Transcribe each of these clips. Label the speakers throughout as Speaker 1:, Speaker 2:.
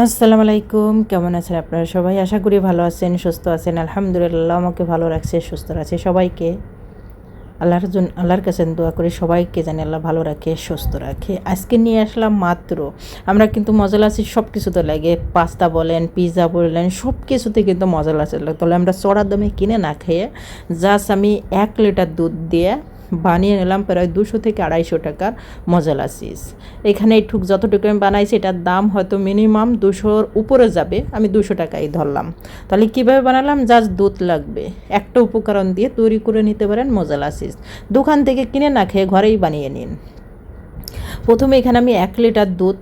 Speaker 1: আসসালামু আলাইকুম কেমন আছেন আপনারা সবাই? আশা করি ভালো আছেন, সুস্থ আছেন। আলহামদুলিল্লাহ, আমাকে ভালো রাখছে, সুস্থ রাখছে সবাইকে। আল্লাহর জন্য, আল্লাহর কাছে দোয়া করি সবাইকে জানি আল্লাহ ভালো রাখে, সুস্থ রাখে। আজকে নিয়ে আসলাম মাত্র, আমরা কিন্তু মজলা আছি সব কিছুতে লাগে। পাস্তা বলেন পিৎজা বলেন সব কিছুতে কিন্তু মজলা আছে। তাহলে আমরা চড়ার দামে কিনে না খেয়ে জাস্ট আমি এক লিটার দুধ দিয়ে বানিয়ে নিলাম প্রায় দুশো থেকে আড়াইশো টাকার মজালা চিজ এখানে এই ঠুক যতটুকু আমি বানাইছি, এটার দাম হয়তো মিনিমাম দুশোর উপরে যাবে, আমি দুশো টাকাই ধরলাম। তাহলে কীভাবে বানালাম? জাস্ট দুধ লাগবে। একটা উপকরণ দিয়ে তৈরি করে নিতে পারেন মজালা চিজ দোকান থেকে কিনে না খেয়ে ঘরেই বানিয়ে নিন। প্রথমে এখানে আমি এক লিটার দুধ,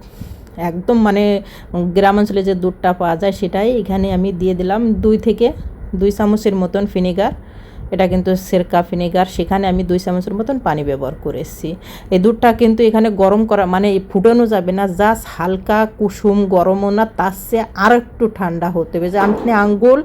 Speaker 1: একদম মানে গ্রাম অঞ্চলে যে দুধটা পাওয়া যায় সেটাই এখানে আমি দিয়ে দিলাম দুই থেকে দুই চামচের মতন ভিনেগার এটা কিন্তু সেরকা ভিনেগার। সেখানে আমি দুই চামচের মতন পানি ব্যবহার করেছি। এই দুধটা কিন্তু এখানে গরম করা মানে ফুটানো যাবে না, জাস্ট হালকা কুসুম গরমও না, তার চেয়ে আর একটু ঠান্ডা হতে হবে। যে আপনি আঙ্গুল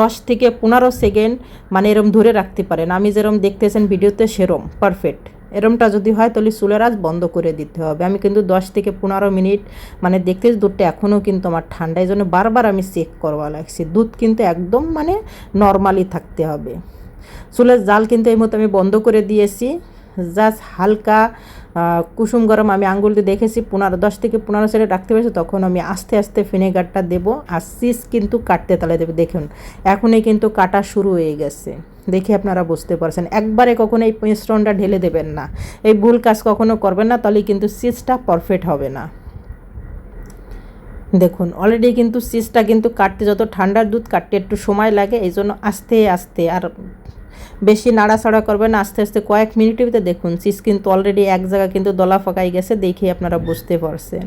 Speaker 1: দশ থেকে পনেরো সেকেন্ড মানে এরম ধরে রাখতে পারেন। আমি যেরম দেখতেছেন ভিডিওতে সেরম পারফেক্ট এরমটা যদি হয় তাহলে চুলের আজ বন্ধ করে দিতে হবে। আমি কিন্তু দশ থেকে পনেরো মিনিট মানে দেখতে দুধটা এখনও কিন্তু আমার ঠান্ডা। এই জন্য বারবার আমি চেক করবা লাগছি। দুধ কিন্তু একদম মানে নর্মালি থাকতে হবে। চুলের জাল কিন্তু এই মুহূর্তে আমি বন্ধ করে দিয়েছি। জাস্ট হালকা কুসুম গরম আমি আঙ্গুল দিয়ে দেখেছি, পনেরো, দশ থেকে পনেরো সেকেন্ড রাখতে পেরেছি, তখন আমি আস্তে আস্তে ভিনেগারটা দেবো আর সিস কিন্তু কাটতে তালে দেবে। দেখুন, এখনই কিন্তু কাটা শুরু হয়ে গেছে। দেখে আপনারা বুঝতে পারছেন। একবারে কখনো এই মিশ্রণটা ঢেলে দেবেন না। এই ভুল কাজ কখনো করবেন না, তাহলে কিন্তু সিসটা পারফেক্ট হবে না। দেখুন অলরেডি কিন্তু সিসটা কিন্তু কাটতে, যত ঠান্ডার দুধ কাটতে একটু সময় লাগে এই জন্য আস্তে আস্তে, আর বেশি নাড়াচাড়া করবেন, আস্তে আস্তে কয়েক মিনিটের ভিতরে দেখুন চিজ কিন্তু অলরেডি এক জায়গা কিন্তু দলা ফাঁকাই গেছে দেখে আপনারা বুঝতে পারছেন।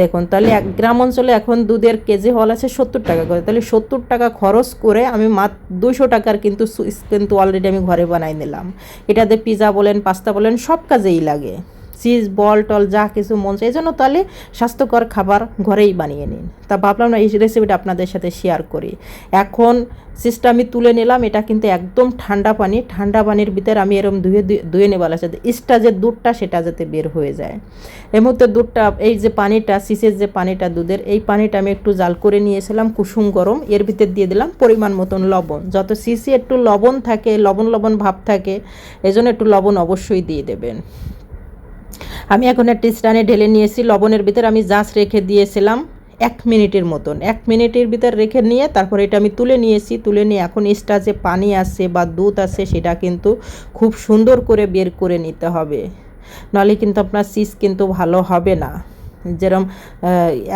Speaker 1: দেখুন, তাহলে এক গ্রাম অঞ্চলে এখন দুধের কেজি হল আছে সত্তর টাকা করে। তাহলে সত্তর টাকা খরচ করে আমি মাত্র দুশো টাকার কিন্তু কিন্তু অলরেডি আমি ঘরে বানাই নিলাম। এটাতে পিজা বলেন পাস্তা বলেন, সব কাজেই লাগে। চিজ বল টল যা কিছু মন চাই এই জন্য তাহলে স্বাস্থ্যকর খাবার ঘরেই বানিয়ে নিন। তা ভাবলাম না, এই রেসিপিটা আপনাদের সাথে শেয়ার করি। এখন সিস্টা আমি তুলে নিলাম, এটা কিন্তু একদম ঠান্ডা পানি, ঠান্ডা পানির ভিতরে আমি এরকম ধুয়ে ধুয়ে নেবার আছে ইস্টা যে দুধটা, সেটা যাতে বের হয়ে যায়। এর মধ্যে দুধটা, এই যে পানিটা সিসের যে পানিটা, দুধের, এই পানিটা আমি একটু জাল করে নিয়েছিলাম, কুসুম গরম, এর ভিতর দিয়ে দিলাম পরিমাণ মতন লবণ। যত সিসি একটু লবণ থাকে, লবণ লবণ ভাব থাকে এজন্য একটু লবণ অবশ্যই দিয়ে দেবেন। আমি এখন একটা স্টানে ঢেলে নিয়েছি, লবণের ভিতর আমি জাস রেখে দিয়েছিলাম এক মিনিটের মতন। এক মিনিটের ভিতর রেখে নিয়ে তারপর এটা আমি তুলে নিয়েছি, তুলে নিয়ে এখন এক্সট্রা যে পানি আছে বা দুধ আছে সেটা কিন্তু খুব সুন্দর করে বের করে নিতে হবে। নাহলে কিন্তু আপনার সিস কিন্তু ভালো হবে না। যেরম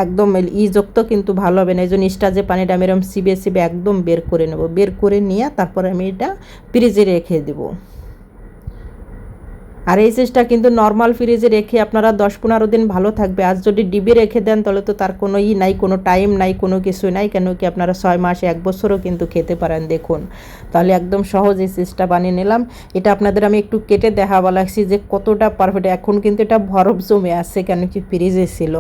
Speaker 1: একদম ইযুক্ত কিন্তু ভালো হবে না। এই জন্য যে পানিটা আমি এরকম সিবে সিবে একদম বের করে নেব। বের করে নিয়ে তারপরে আমি এটা ফ্রিজে রেখে দেবো। আর এই চিজটা কিন্তু নর্মাল ফ্রিজে রেখে আপনারা দশ পনেরো দিন ভালো থাকবে। আর যদি ডিবে রেখে দেন, তাহলে তো তার কোনো ই নাই, কোনো টাইম নাই, কোনো কিছু নাই। কেন কি আপনারা ছয় মাসে, এক বছরও কিন্তু খেতে পারেন, দেখুন। তাহলে একদম সহজ এই চিজটা বানিয়ে নিলাম। এটা আপনাদের আমি একটু কেটে দেখাবা, লাগছি যে কতটা পারফেক্ট এখন কিন্তু এটা বরফ জমে আছে, কেন কি ফ্রিজে ছিল।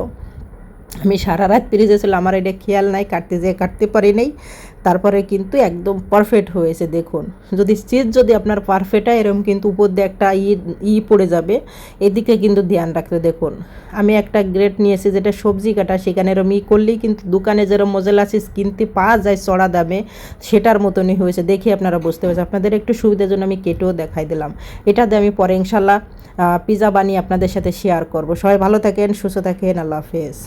Speaker 1: আমি সারা রাত ফ্রিজে ছিল আমার এটা খেয়াল নাই, কাটতে যেয়ে কাটতে পারি নাই। তারপরে কিন্তু একদম পারফেক্ট হয়েছে, দেখুন। যদি চিজ যদি আপনার পারফেক্ট হয় এরকম কিন্তু উপর দিয়ে একটা ই ই পড়ে যাবে। এদিকে কিন্তু ধ্যান রাখতে দেখুন। আমি একটা গ্রেট নিয়েছি, যেটা সবজি কাটা, সেখানে এরম ই করলেই কিন্তু দোকানে যেরকম মজেলা কিনতে পাওয়া যায় চড়া দামে, সেটার মতনই হয়েছে। দেখে আপনারা বুঝতে পারছেন। আপনাদের একটু সুবিধার জন্য আমি কেটেও দেখাই দিলাম। এটাতে আমি পরে ইনশাল্লাহ পিজা বানিয়ে আপনাদের সাথে শেয়ার করব। সবাই ভালো থাকেন, সুস্থ থাকেন, আল্লাহ হাফেজ।